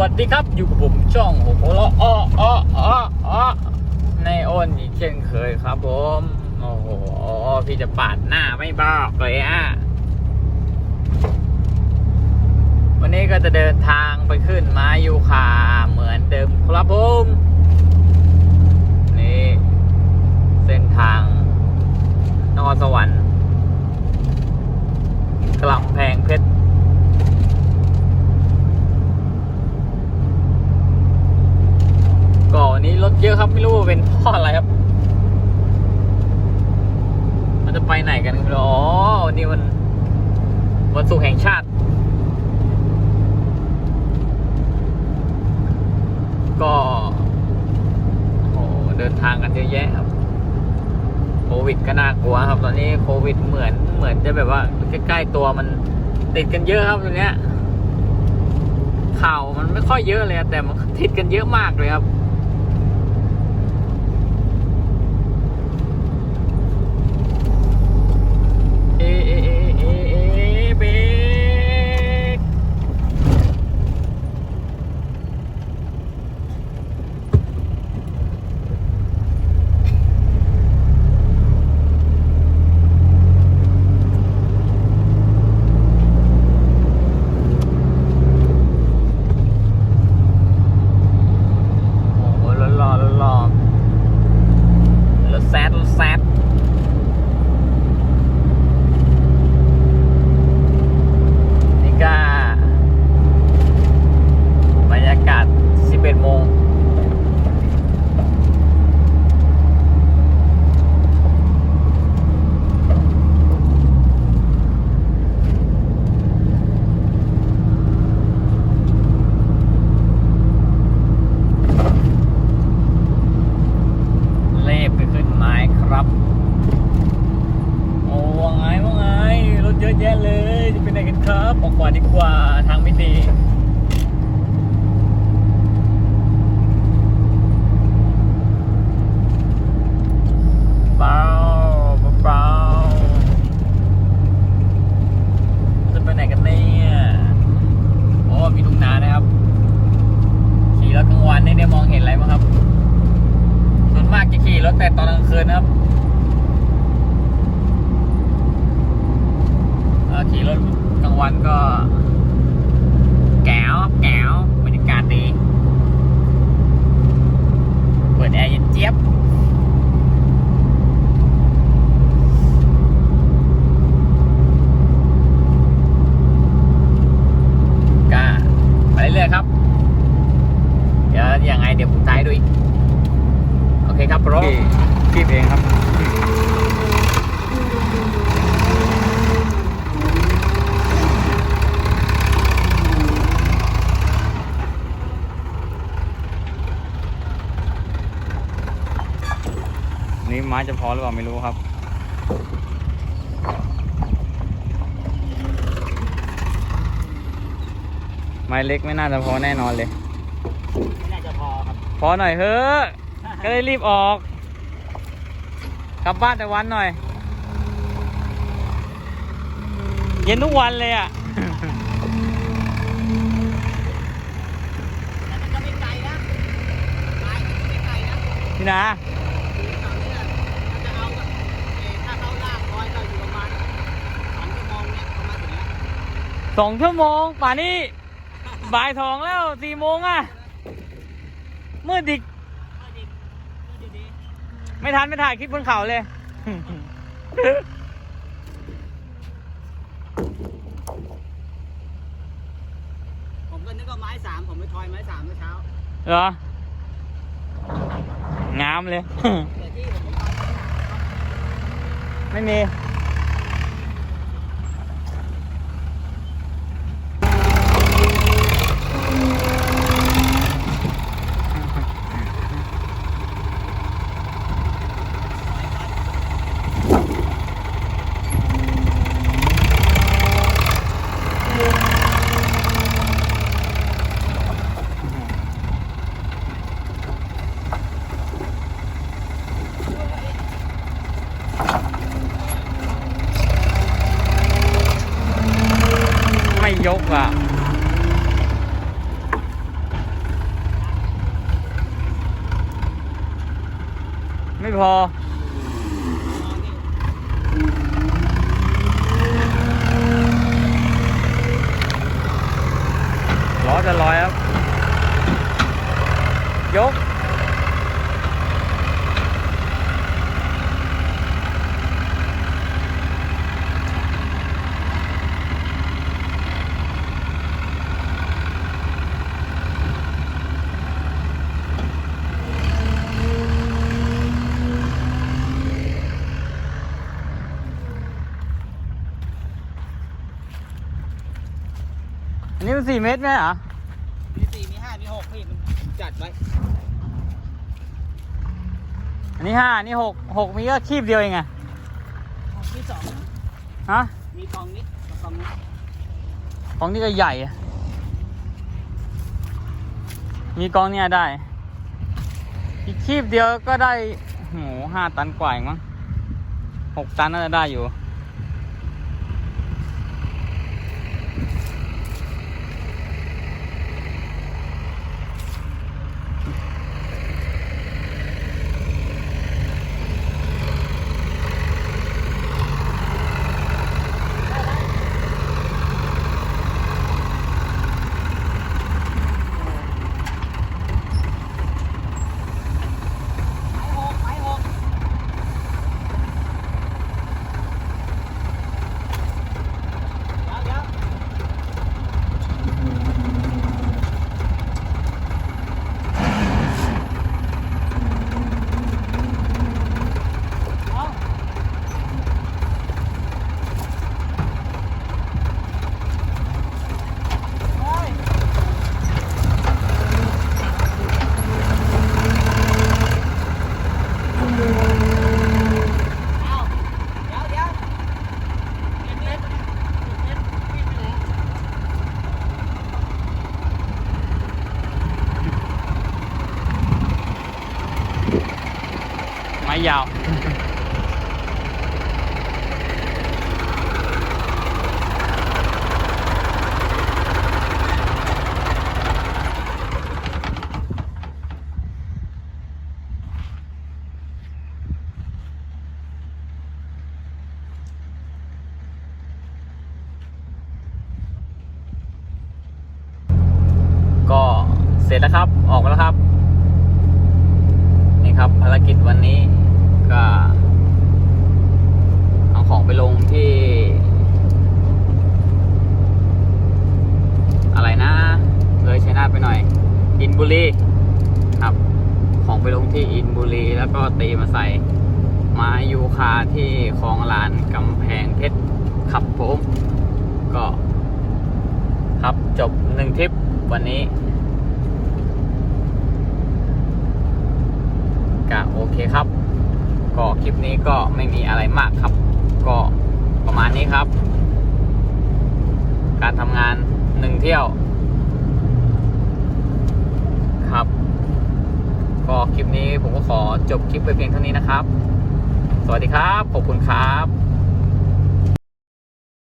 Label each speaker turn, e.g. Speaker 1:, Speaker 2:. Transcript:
Speaker 1: วัสดีครับอยู่กับผมช่องโอ้โหล้ออ้ออ้ออ้ออ้อในอ้นอีกเช่นเคยครับผมโอ้โหพี่จะปาดหน้าไม่บอกเลยอะวันนี้ก็จะเดินทางไปขึ้นม้ายูคาเหมือนเดิมครับผมนี่เส้นทางนครสวรรค์กลับแพงเพชร ก่อนนี้รถ เยอะครับไม่รู้ว่าเป็นพราะอะไรครับมันจะไปไหนกันก็ไม่รู้อ๋อวันนี้มันวันศุกร์แห่งชาติ ก็โอ้โหเดินทางกันเยอะแยะครับโควิดก็น่ากลัวครับ ตอนนี้โควิดเหมือนเหมือนจะแบบว่าใกล้ๆตัวมันติดกันเยอะครับตอนเนี้ยข่าวมันไม่ค่อยเยอะเลยแต่มันติดกันเยอะมากเลยครับ เอเอเอเอเอเบรกโอ้โหรถรอรถรอรถแซดรถแซด นี่ก็บรรยากาศ 11 โมง เล่ไปขึ้นไม้ครับ โอ้ว่าไงว่าไง รถเย อะแยะเลย จะไปไหนกันครับออกขวาดีกว่าทางไม่ดีเบาเบาจะไปไหนกันเนี่ยโอ้มีทุ่งนานะครับ ขี่รถกลางวันนี่ได้มองเห็นอะไรบ้างครับส่วนมากจะขี่รถแต่ตอนกลางคืนนะครับ เอ่อขี่รถกลาง วันก็ แก๋วแก๋วบรรยากาศดี เปิดแอร์เย็นเจี๊ยบก็ไปเรื่อยๆครับ เดี๋ยวยังไงเดี๋ยวผมท้ายดูอีก โอเคครับพร้อมคีบเองครับ ไม้จะพอหรือเปล่าไม่รู้ครับไม้เล็กไม่น่าจะพอแน่นอนเลย
Speaker 2: ไม่น่าจะพอครับ
Speaker 1: พอหน่อยเฮ้อะก็ได้รีบออกกลับบ้านแต่วันหน่อย เย็นทุกวันเลยอะ
Speaker 2: แต่มันก็ไม่ไกลนะ สองชั่วโมง ป่า
Speaker 1: นนี้บ่ายสองแล้วสี่โมงอะมืดดิก
Speaker 2: ก็ดีก็ดี
Speaker 1: ไม่ทันไม่ถ่ายคลิปบนเขาเลย
Speaker 2: ผมก็นึกว่าไม้สามผมไปทอยไม้สามเมื่อเช้า
Speaker 1: เหรอ งามเลย
Speaker 2: แต่ที่ผมไปท ยกอะ
Speaker 1: ไม่พอ นนี้มันสี่เมตรไหมเหรอ
Speaker 2: มีสี่มีห้ามีหกพี่มันจัดไว้
Speaker 1: อันนี้ห้าอันนี้หกหกมีก็คีบเดียวเองไง
Speaker 2: มีสอง
Speaker 1: ฮะ
Speaker 2: มีกองนี้กับกองนี้
Speaker 1: ของนี่ก็ใหญ่อะมีกองเนี่ยได้ อีกคีบเดียวก็ได้โหห้าตันกว่าเองมั้งหกตันน่าจะได้อยู่
Speaker 2: ไปหกไปหกเดี๋ยวเดี๋ยวเอาเฮ้ย เอาเดี๋ยวเดี๋ยวเน็ตเน็ตเน็ตพี่ไปไหน
Speaker 1: ไม้ยาวก็เสร็จแล้วครับ ออกมาแล้วครับ นี่ครับภารกิจวันนี้ ก็ เอาของไปลงที่ อะไรนะ เลยชัยนาทไปหน่อย อินบุรีครับ ของไปลงที่อินบุรีแล้วก็ตีมาใส่ไม้ยูคาที่คลองลานกำแพงเพชรขับผมก็ ครับจบหนึ่งทริปวันนี้ก็โอเคครับ ก็คลิปนี้ก็ไม่มีอะไรมากครับ ก็ประมาณนี้ครับ การทำงานหนึ่งเที่ยว ครับ ก็คลิปนี้ผมก็ขอจบคลิปไปเพียงเท่านี้นะครับ สวัสดีครับ ขอบคุณครับ